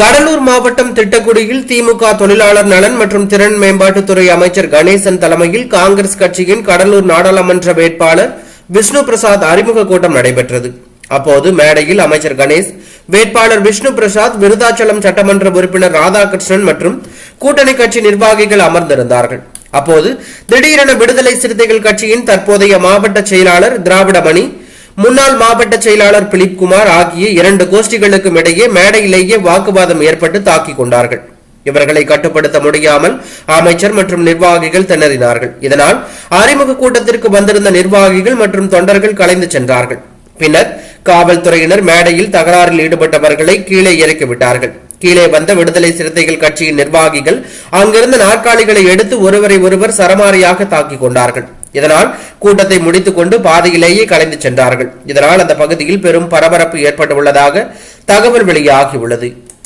கடலூர் மாவட்டம் திட்டக்குடியில் திமுக தொழிலாளர் நலன் மற்றும் திறன் மேம்பாட்டுத்துறை அமைச்சர் கணேசன் தலைமையில் காங்கிரஸ் கட்சியின் கடலூர் நாடாளுமன்ற வேட்பாளர் விஷ்ணு பிரசாத் அறிமுக கூட்டம் நடைபெற்றது. அப்போது மேடையில் அமைச்சர் கணேஷ் வேட்பாளர் விஷ்ணு பிரசாத் விருதாச்சலம் சட்டமன்ற உறுப்பினர் ராதாகிருஷ்ணன் மற்றும் கூட்டணி கட்சி நிர்வாகிகள் அமர்ந்திருந்தார்கள். அப்போது திடீரென விடுதலை சிறுத்தைகள் கட்சியின் தற்போதைய மாவட்ட செயலாளர் திராவிடமணி முன்னாள் மாவட்ட செயலாளர் பிலிப் குமார் ஆகிய இரண்டு கோஷ்டிகளுக்கும் இடையே மேடையிலேயே வாக்குவாதம் ஏற்பட்டு தாக்கிக் கொண்டார்கள். இவர்களை கட்டுப்படுத்த முடியாமல் அமைச்சர் மற்றும் நிர்வாகிகள் திணறினார்கள். இதனால் அறிமுக கூட்டத்திற்கு வந்திருந்த நிர்வாகிகள் மற்றும் தொண்டர்கள் கலைந்து சென்றார்கள். பின்னர் காவல்துறையினர் மேடையில் தகராறில் ஈடுபட்டவர்களை கீழே இறக்கிவிட்டார்கள் கீழே வந்த விடுதலை சிறுத்தைகள் கட்சியின் நிர்வாகிகள் அங்கிருந்த நாற்காலிகளை எடுத்து ஒருவரை ஒருவர் சரமாரியாக தாக்கிக் கொண்டார்கள். இதனால் கூட்டத்தை முடித்துக் கொண்டு பாதையிலேயே கலைந்து சென்றார்கள். இதனால் அந்த பகுதியில் பெரும் பரபரப்பு ஏற்பட்டுள்ளதாக தகவல் வெளியாகியுள்ளது